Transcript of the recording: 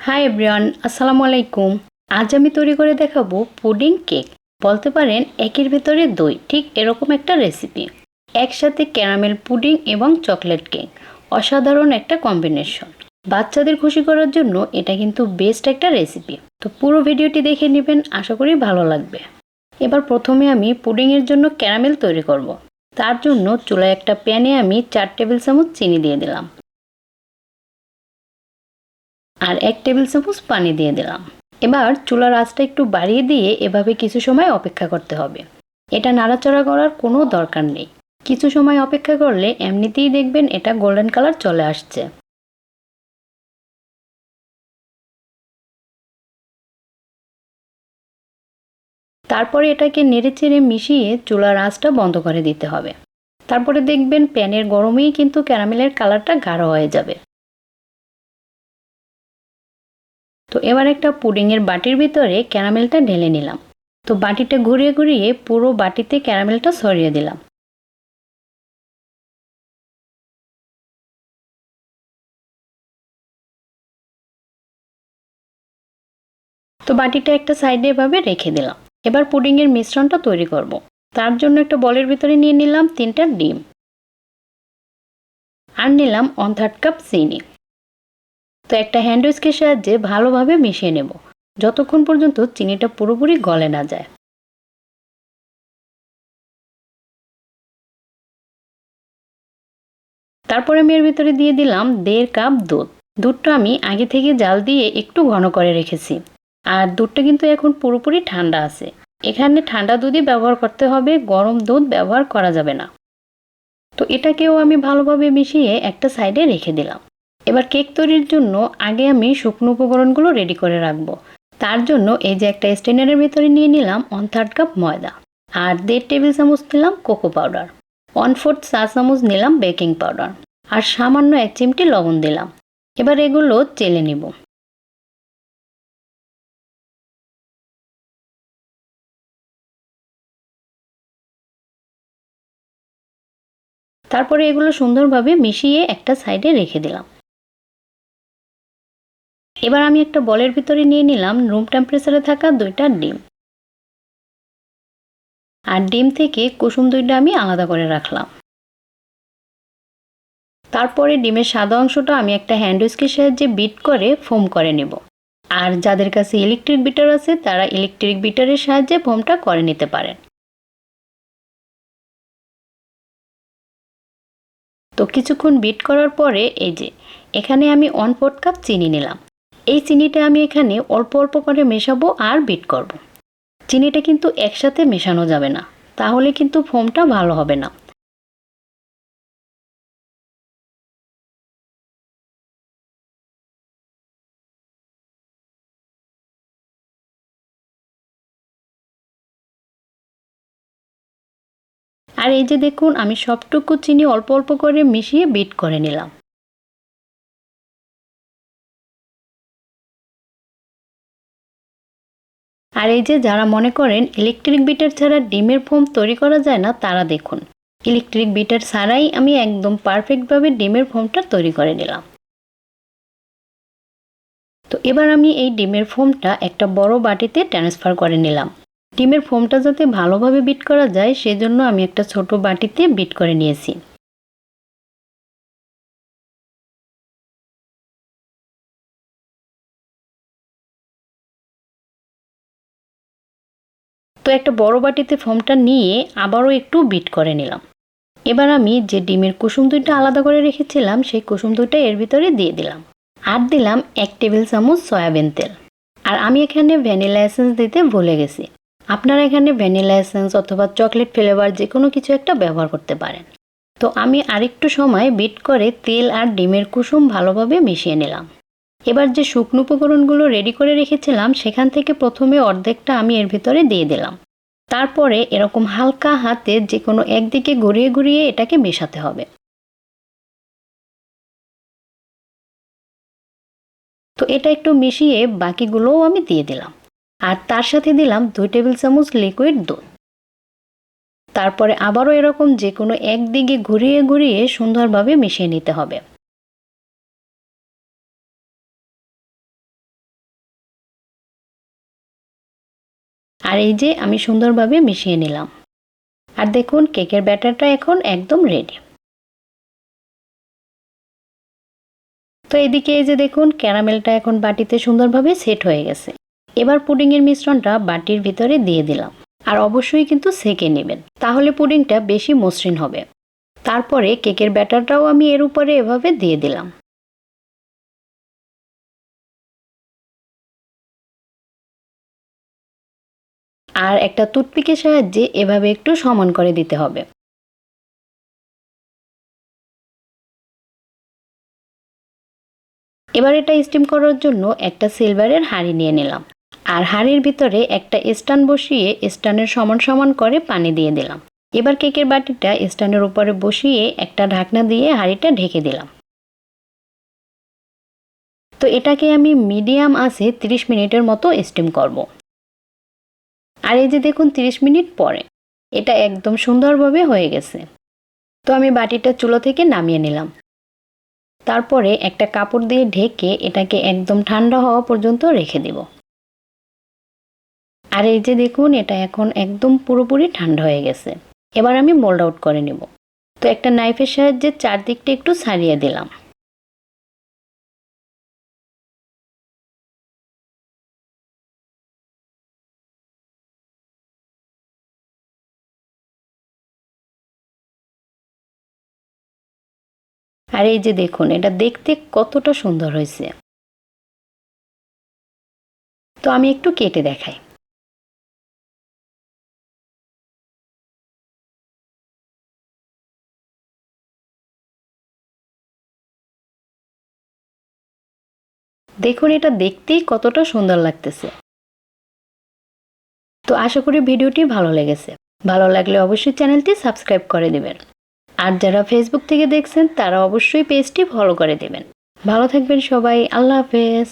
Hi everyone আসসালামু আলাইকুম। আজ আমি তৈরি করে দেখাবো পুডিং কেক। বলতে পারেন একের ভেতরে দই, ঠিক এরকম একটা রেসিপি একসাথে ক্যারামেল পুডিং এবং চকলেট কেক অসাধারণ একটা কম্বিনেশন বাচ্চাদের খুশি করার জন্য এটা কিন্তু বেস্ট একটা রেসিপি তো পুরো ভিডিওটি দেখে নেবেন, আশা করি ভালো লাগবে। এবার প্রথমে আমি পুডিংয়ের জন্য ক্যারামেল তৈরি করব। তার জন্য চুলায় একটা প্যানে আমি চার টেবিল চামচ চিনি দিয়ে দিলাম। আর এক টেবিল চামচ পানি দিয়ে দিলাম। এবার চুলার আঁচটা একটু বাড়িয়ে দিয়ে এভাবে কিছু সময় অপেক্ষা করতে হবে। এটা নাড়াচড়া করার কোনো দরকার নেই। কিছু সময় অপেক্ষা করলে এমনিতেই দেখবেন এটা গোল্ডেন কালার চলে আসছে। তারপরে এটাকে নেড়েচেড়ে মিশিয়ে চুলার আঁচটা বন্ধ করে দিতে হবে। তারপরে দেখবেন প্যানের গরমেই কিন্তু ক্যারামেলের কালারটা গাঢ় হয়ে যাবে। তো এবার একটা পুডিংয়ের বাটির ভিতরে ক্যারামেলটা ঢেলে নিলাম। তো বাটিটা ঘুরিয়ে ঘুরিয়ে পুরো বাটিতে ক্যারামেলটা সরিয়ে দিলাম। তো বাটিটা একটা সাইডে এভাবে রেখে দিলাম। এবার পুডিংয়ের মিশ্রণটা তৈরি করব। তার জন্য একটা বলের ভিতরে নিয়ে নিলাম তিনটা ডিম। আর নিলাম ওয়ান থার্ড কাপ চিনি। তো একটা হ্যান্ড উইস্কের সাহায্যে ভালোভাবে মিশিয়ে নেব। যতক্ষণ পর্যন্ত চিনিটা পুরোপুরি গলে না যায়। তারপরে আমি এর ভিতরে দিয়ে দিলাম দেড় কাপ দুধ। দুধটা আমি আগে থেকে জাল দিয়ে একটু ঘন করে রেখেছি। আর দুধটা কিন্তু এখন পুরোপুরি ঠান্ডা আছে। এখানে ঠান্ডা দুধই ব্যবহার করতে হবে, গরম দুধ ব্যবহার করা যাবে না। তো এটাকেও আমি ভালোভাবে মিশিয়ে একটা সাইডে রেখে দিলাম। এবার কেক তৈরির জন্য আগে আমি শুকনো উপকরণগুলো রেডি করে রাখব। তার জন্য এই যে একটা স্টেনারের ভিতরে নিয়ে নিলাম ওয়ান থার্ড কাপ ময়দা আর দেড় টেবিল চামচ নিলাম কোকো পাউডার ওয়ান ফোর্থ চা চামচ নিলাম বেকিং পাউডার আর সামান্য এক চিমটি লবণ দিলাম। এবার এগুলো চেলে নিব। তারপরে এগুলো সুন্দরভাবে মিশিয়ে একটা সাইডে রেখে দিলাম। এবার আমি একটা বলের ভিতরে নিয়ে নিলাম রুম টেম্পারেচারে থাকা দুইটা ডিম। আর ডিম থেকে কুসুম দুইটা আমি আলাদা করে রাখলাম। তারপরে ডিমের সাদা অংশটা আমি একটা হ্যান্ড উইস্কের সাহায্যে বিট করে ফোম করে নেব। আর যাদের কাছে ইলেকট্রিক বিটার আছে, তারা ইলেকট্রিক বিটারের সাহায্যে ফোমটা করে নিতে পারেন। তো কিছুক্ষণ বিট করার পরে এই যে, এখানে আমি ওয়ান ফোর্থ কাপ চিনি নিলাম। এই চিনিটা আমি এখানে অল্প অল্প করে মেশাবো আর বিট করব। চিনিটা কিন্তু একসাথে মেশানো যাবে না, তাহলে কিন্তু ফোমটা ভালো হবে না আর এই যে দেখুন, আমি সবটুকু চিনি অল্প অল্প করে মিশিয়ে বিট করে নিলাম আর এই যে যারা মনে করেন ইলেকট্রিক বিটার ছাড়া ডিমের ফোম তৈরি করা যায় না, তারা দেখুন। ইলেকট্রিক বিটার ছাড়াই আমি একদম পারফেক্টভাবে ডিমের ফোমটা তৈরি করে নিলাম। তো এবার আমি এই ডিমের ফোমটা একটা বড় বাটিতে ট্রান্সফার করে নিলাম। ডিমের ফোমটা যাতে ভালোভাবে বিট করা যায়, সেজন্য আমি একটা ছোট বাটিতে বিট করে নিয়েছি। একটা বড় বাটিতে ফোমটা নিয়ে আবারও একটু বিট করে নিলাম। এবার আমি যে ডিমের কুসুম দুইটা আলাদা করে রেখেছিলাম, সেই কুসুম দুইটা এর ভিতরে দিয়ে দিলাম। আর দিলাম এক টেবিল চামচ সয়াবিন তেল। আর আমি এখানে ভ্যানিলা এসেন্স দিতে ভুলে গেছি। আপনারা এখানে ভ্যানিলা এসেন্স অথবা চকলেট ফ্লেভার যে কোনো কিছু একটা ব্যবহার করতে পারেন। তো আমি আরেকটু সময় বিট করে তেল আর ডিমের কুসুম ভালোভাবে মিশিয়ে নিলাম। এবার যে শুকনো উপকরণগুলো রেডি করে রেখেছিলাম, সেখান থেকে প্রথমে অর্ধেকটা আমি এর ভিতরে দিয়ে দিলাম। তারপরে এরকম হালকা হাতে যে কোনো একদিকে ঘুরিয়ে ঘুরিয়ে এটাকে মেশাতে হবে। তো এটা একটু মিশিয়ে বাকিগুলোও আমি দিয়ে দিলাম। আর তার সাথে দিলাম দুই টেবিল চামচ লিকুইড দুধ। তারপরে আবারও এরকম যে কোনো একদিকে ঘুরিয়ে ঘুরিয়ে সুন্দরভাবে মিশিয়ে নিতে হবে। আর এই যে আমি সুন্দরভাবে মিশিয়ে নিলাম। আর দেখুন, কেকের ব্যাটারটা এখন একদম রেডি তো এদিকে এই যে দেখুন, ক্যারামেলটা এখন বাটিতে সুন্দরভাবে সেট হয়ে গেছে। এবার পুডিংয়ের মিশ্রণটা বাটির ভিতরে দিয়ে দিলাম। আর অবশ্যই কিন্তু সেকে নেবেন। তাহলে পুডিংটা বেশি মসৃণ হবে। তারপরে কেকের ব্যাটারটাও আমি এর উপরে এভাবে দিয়ে দিলাম। আর একটা টুথপিকের সাহায্যে এভাবে একটু সমান করে দিতে হবে। এবার এটা স্টিম করার জন্য একটা সিলভারের হাঁড়ি নিয়ে নিলাম। আর হাঁড়ির ভিতরে একটা স্ট্যান্ড বসিয়ে স্ট্যান্ডের সমান সমান করে পানি দিয়ে দিলাম। এবার কেকের বাটিটা স্ট্যান্ডের উপরে বসিয়ে একটা ঢাকনা দিয়ে হাঁড়িটা ঢেকে দিলাম। তো এটাকে আমি মিডিয়াম আছে 30 মিনিটের মতো স্টিম করব। আর এই যে দেখুন 30 মিনিট পরে, এটা একদম সুন্দরভাবে হয়ে গেছে। তো আমি বাটিটা চুলো থেকে নামিয়ে নিলাম। তারপরে একটা কাপড় দিয়ে ঢেকে এটাকে একদম ঠান্ডা হওয়া পর্যন্ত রেখে দিব। আর এই যে দেখুন, এটা এখন একদম পুরোপুরি ঠান্ডা হয়ে গেছে। এবার আমি মোল্ড আউট করে নিব। তো একটা নাইফের সাহায্যে চারদিকটা একটু ছাড়িয়ে দিলাম। আর এই যে দেখুন, এটা দেখতে কতটা সুন্দর হয়েছে। তো আমি একটু কেটে দেখাই। দেখুন, এটা দেখতেই কতটা সুন্দর লাগতেছে। তো আশা করি ভিডিওটি ভালো লেগেছে। ভালো লাগলে অবশ্যই চ্যানেলটি সাবস্ক্রাইব করে দেবেন। আর যারা ফেসবুক থেকে দেখছেন, তারা অবশ্যই পেজটি ফলো করে দেবেন। ভালো থাকবেন সবাই, আল্লাহ হাফেজ।